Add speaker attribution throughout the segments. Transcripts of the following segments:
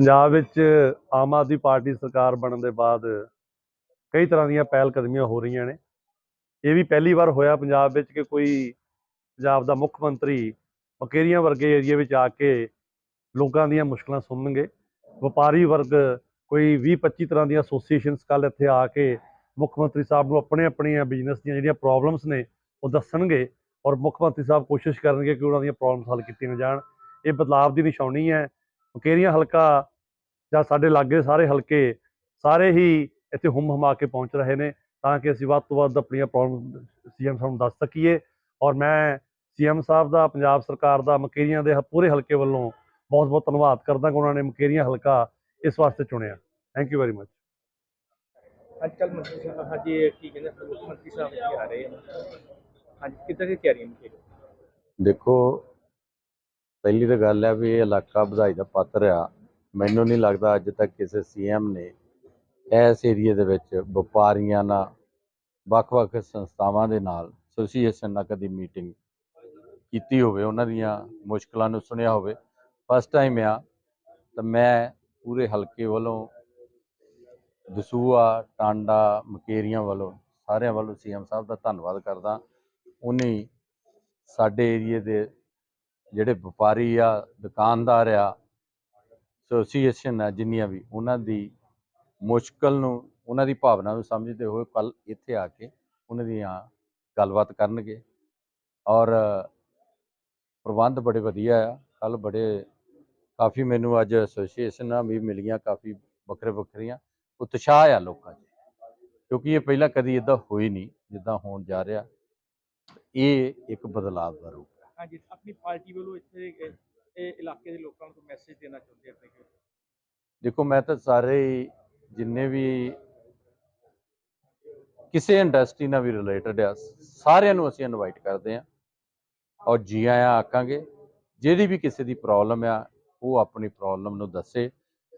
Speaker 1: ਪੰਜਾਬ ਵਿੱਚ ਆਮ ਆਦਮੀ ਪਾਰਟੀ ਸਰਕਾਰ ਬਣਨ ਦੇ ਬਾਅਦ ਕਈ ਤਰ੍ਹਾਂ ਦੀਆਂ ਪਹਿਲ ਕਦਮੀਆਂ ਹੋ ਰਹੀਆਂ ਨੇ। ਇਹ ਵੀ ਪਹਿਲੀ ਵਾਰ ਹੋਇਆ ਪੰਜਾਬ ਵਿੱਚ ਕਿ ਕੋਈ ਪੰਜਾਬ ਦਾ ਮੁੱਖ ਮੰਤਰੀ ਮਕੇਰੀਆਂ ਵਰਗੇ ਏਰੀਆ ਵਿੱਚ ਆ ਕੇ ਲੋਕਾਂ ਦੀਆਂ ਮੁਸ਼ਕਲਾਂ ਸੁਣਨਗੇ। ਵਪਾਰੀ ਵਰਗ, ਕੋਈ 20 25 ਤਰ੍ਹਾਂ ਦੀਆਂ ਐਸੋਸੀਏਸ਼ਨਸ ਕੱਲ ਇੱਥੇ ਆ ਕੇ ਮੁੱਖ ਮੰਤਰੀ ਸਾਹਿਬ ਨੂੰ ਆਪਣੇ ਆਪਣੀਆਂ ਬਿਜ਼ਨਸ ਦੀਆਂ ਜਿਹੜੀਆਂ ਪ੍ਰੋਬਲਮਸ ਨੇ, ਉਹ ਦੱਸਣਗੇ ਔਰ ਮੁੱਖ ਮੰਤਰੀ ਸਾਹਿਬ ਕੋਸ਼ਿਸ਼ ਕਰਨਗੇ ਕਿ ਉਹਨਾਂ ਦੀਆਂ ਪ੍ਰੋਬਲਮਸ ਹੱਲ ਕੀਤੀਆਂ ਜਾਣ। ਇਹ ਬਦਲਾਵ ਦੀ ਨਿਸ਼ਾਨੀ ਹੈ। ਮੁਕੇਰੀਆਂ ਹਲਕਾ ਜਾਂ ਸਾਡੇ ਲਾਗੇ ਸਾਰੇ ਹਲਕੇ ਸਾਰੇ ਹੀ ਇੱਥੇ ਹੁੰਮ ਹਮਾ ਕੇ ਪਹੁੰਚ ਰਹੇ ਨੇ ਤਾਂ ਕਿ ਅਸੀਂ ਵੱਧ ਤੋਂ ਵੱਧ ਆਪਣੀਆਂ ਪ੍ਰੋਬਲਮ ਸੀਐਮ ਸਾਹਿਬ ਨੂੰ ਦੱਸ ਸਕੀਏ। ਔਰ ਮੈਂ ਸੀਐਮ ਸਾਹਿਬ ਦਾ ਪੰਜਾਬ ਸਰਕਾਰ ਦਾ ਮਕੇਰੀਆਂ ਦੇ ਪੂਰੇ ਹਲਕੇ ਵੱਲੋਂ ਬਹੁਤ ਬਹੁਤ ਧੰਨਵਾਦ ਕਰਦਾ ਕਿ ਉਹਨਾਂ ਨੇ ਮਕੇਰੀਆਂ ਹਲਕਾ ਇਸ ਵਾਸਤੇ ਚੁਣਿਆ। ਥੈਂਕ ਯੂ ਵੈਰੀ ਮਚ
Speaker 2: ਅੱਜ ਮੰਤਰੀ ਸਾਹਿਬ ਹਾਂਜੀ ਕੀ ਕਹਿੰਦੇ ਮੁੱਖ ਮੰਤਰੀ ਸਾਹਿਬ ਆ ਰਹੇ ਹਨ ਹਾਂਜੀ ਕਿੱਦਾਂ ਦੀ ਤਿਆਰੀਆਂ ਨੇ
Speaker 3: ਦੇਖੋ ਪਹਿਲੀ ਤਾਂ ਗੱਲ ਹੈ ਵੀ ਇਹ ਇਲਾਕਾ ਵਧਾਈ ਦਾ ਪਾਤਰ ਆ। ਮੈਨੂੰ ਨਹੀਂ ਲੱਗਦਾ ਅੱਜ ਤੱਕ ਕਿਸੇ ਸੀਐਮ ਨੇ ਇਸ ਏਰੀਏ ਦੇ ਵਿੱਚ ਵਪਾਰੀਆਂ ਨਾਲ, ਵੱਖ-ਵੱਖ ਸੰਸਥਾਵਾਂ ਦੇ ਨਾਲ ਐਸੋਸੀਏਸ਼ਨ ਨਾਲ ਕਦੀ ਮੀਟਿੰਗ ਕੀਤੀ ਹੋਵੇ, ਉਹਨਾਂ ਦੀਆਂ ਮੁਸ਼ਕਲਾਂ ਨੂੰ ਸੁਣਿਆ ਹੋਵੇ। ਫਸਟ ਟਾਈਮ ਆ, ਤਾਂ ਮੈਂ ਪੂਰੇ ਹਲਕੇ ਵੱਲੋਂ ਦਸੂਆ ਟਾਂਡਾ, ਮਕੇਰੀਆਂ ਵੱਲੋਂ ਸਾਰਿਆਂ ਵੱਲੋਂ ਸੀਐਮ ਸਾਹਿਬ ਦਾ ਧੰਨਵਾਦ ਕਰਦਾ। ਉਹਨੇ ਸਾਡੇ ਏਰੀਏ ਦੇ ਜਿਹੜੇ ਵਪਾਰੀ ਆ, ਦੁਕਾਨਦਾਰ ਆ ਐਸੋਸੀਏਸ਼ਨ ਆ ਜਿੰਨੀਆਂ ਵੀ, ਉਹਨਾਂ ਦੀ ਮੁਸ਼ਕਲ ਨੂੰ, ਉਹਨਾਂ ਦੀ ਭਾਵਨਾ ਨੂੰ ਸਮਝਦੇ ਹੋਏ ਕੱਲ ਇੱਥੇ ਆ ਕੇ ਉਹਨਾਂ ਦੀਆਂ ਗੱਲਬਾਤ ਕਰਨਗੇ। ਔਰ ਪ੍ਰਬੰਧ ਬੜੇ ਵਧੀਆ ਆ। ਕੱਲ ਬੜੇ ਕਾਫੀ ਮੈਨੂੰ ਅੱਜ ਐਸੋਸੀਏਸ਼ਨਾਂ ਵੀ ਮਿਲੀਆਂ ਕਾਫੀ ਵੱਖਰੇ ਵੱਖਰੀਆਂ। ਉਤਸ਼ਾਹ ਆ ਲੋਕਾਂ 'ਚ। ਕਿਉਂਕਿ ਇਹ ਪਹਿਲਾਂ ਕਦੀ ਇਦਾਂ ਹੋਈ ਨਹੀਂ, ਜਿੱਦਾਂ ਹੋਣ ਜਾ ਰਿਹਾ। ਇਹ ਇੱਕ ਬਦਲਾਅ ਦਾ ਰੂਪ
Speaker 2: ਹਾਂਜੀ ਆਪਣੀ ਪਾਰਟੀ ਵੱਲੋਂ ਇੱਥੇ ਇਹ- ਇਲਾਕੇ ਦੇ ਲੋਕਾਂ ਨੂੰ ਮੈਸੇਜ ਦੇਣਾ ਚਾਹੁੰਦੇ ਆਪਣੇ
Speaker 3: ਦੇਖੋ ਮੈਂ ਤਾਂ ਸਾਰੇ ਜਿੰਨੇ ਵੀ ਕਿਸੇ ਇੰਡਸਟਰੀ ਨਾਲ ਵੀ ਰਿਲੇਟਡ ਆ ਸਾਰਿਆਂ ਨੂੰ ਅਸੀਂ ਇਨਵਾਈਟ ਕਰਦੇ ਆ ਔਰ ਜੀ ਆਇਆਂ ਆਕਾਂਗੇ ਜਿਹੜੀ ਵੀ ਕਿਸੇ ਦੀ ਪ੍ਰੋਬਲਮ ਆ ਉਹ ਆਪਣੀ ਪ੍ਰੋਬਲਮ ਨੂੰ ਦੱਸੇ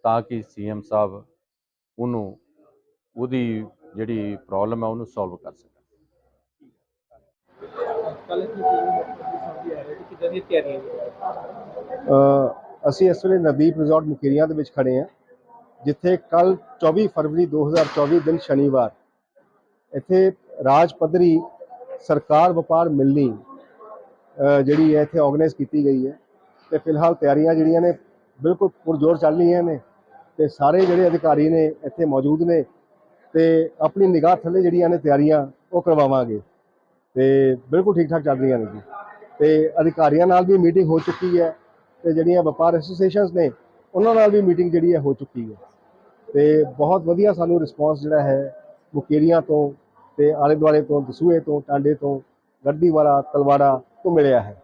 Speaker 3: ਤਾਂ ਕਿ ਸੀਐਮ ਸਾਹਿਬ ਉਹਨੂੰ ਉਹਦੀ ਜਿਹੜੀ ਪ੍ਰੋਬਲਮ ਆ ਉਹਨੂੰ ਸੋਲਵ ਕਰ ਸਕਣ।
Speaker 2: ਜੀ ਆ ਰਹੇ ਤੇ ਕਿੱਦਾਂ ਦੀਆਂ ਤਿਆਰੀਆਂ ਨੇ
Speaker 4: ਅਸੀਂ ਇਸ ਵੇਲੇ ਨਦੀਪ ਰਿਜ਼ੋਰਟ ਮੁਕੇਰੀਆਂ ਦੇ ਵਿੱਚ ਖੜੇ ਹਾਂ, ਜਿੱਥੇ ਕੱਲ 24 ਫਰਵਰੀ 2024 ਦਿਨ ਸ਼ਨੀਵਾਰ ਇੱਥੇ ਰਾਜ ਪੱਧਰੀ ਸਰਕਾਰ ਵਪਾਰ ਮਿਲਣੀ ਜਿਹੜੀ ਹੈ ਇੱਥੇ ਆਰਗੇਨਾਈਜ਼ ਕੀਤੀ ਗਈ ਹੈ ਤੇ ਫਿਲਹਾਲ ਤਿਆਰੀਆਂ ਜਿਹੜੀਆਂ ਨੇ ਬਿਲਕੁਲ ਪੁਰਜੋਰ ਚੱਲ ਰਹੀਆਂ ਨੇ ਤੇ ਸਾਰੇ ਜਿਹੜੇ ਅਧਿਕਾਰੀ ਨੇ ਇੱਥੇ ਮੌਜੂਦ ਨੇ ਤੇ ਆਪਣੀ ਨਿਗਾਹ ਥੱਲੇ ਜਿਹੜੀਆਂ ਨੇ ਤਿਆਰੀਆਂ ਉਹ ਕਰਵਾਵਾਂਗੇ ਤੇ ਬਿਲਕੁਲ ਠੀਕ ਠਾਕ ਚੱਲ ਰਹੀਆਂ ਨੇ ਜੀ। ਤੇ ਅਧਿਕਾਰੀਆਂ ਨਾਲ ਵੀ ਮੀਟਿੰਗ ਹੋ ਚੁੱਕੀ ਹੈ ਤੇ ਜਿਹੜੀਆਂ ਵਪਾਰ ਐਸੋਸੀਏਸ਼ਨਸ ਨੇ, ਉਹਨਾਂ ਨਾਲ ਵੀ ਮੀਟਿੰਗ ਜਿਹੜੀ ਹੈ ਹੋ ਚੁੱਕੀ ਹੈ। ਤੇ ਬਹੁਤ ਵਧੀਆ ਸਾਨੂੰ ਰਿਸਪਾਂਸ ਜਿਹੜਾ ਹੈ ਮੁਕੇਰੀਆਂ ਤੋਂ ਤੇ ਆਲੇ ਦੁਆਲੇ ਤੋਂ ਦਸੂਏ ਤੋਂ, ਟਾਂਡੇ ਤੋਂ ਗੱਡੀਵਾਲਾ ਤਲਵਾੜਾ ਤੋਂ ਮਿਲਿਆ ਹੈ।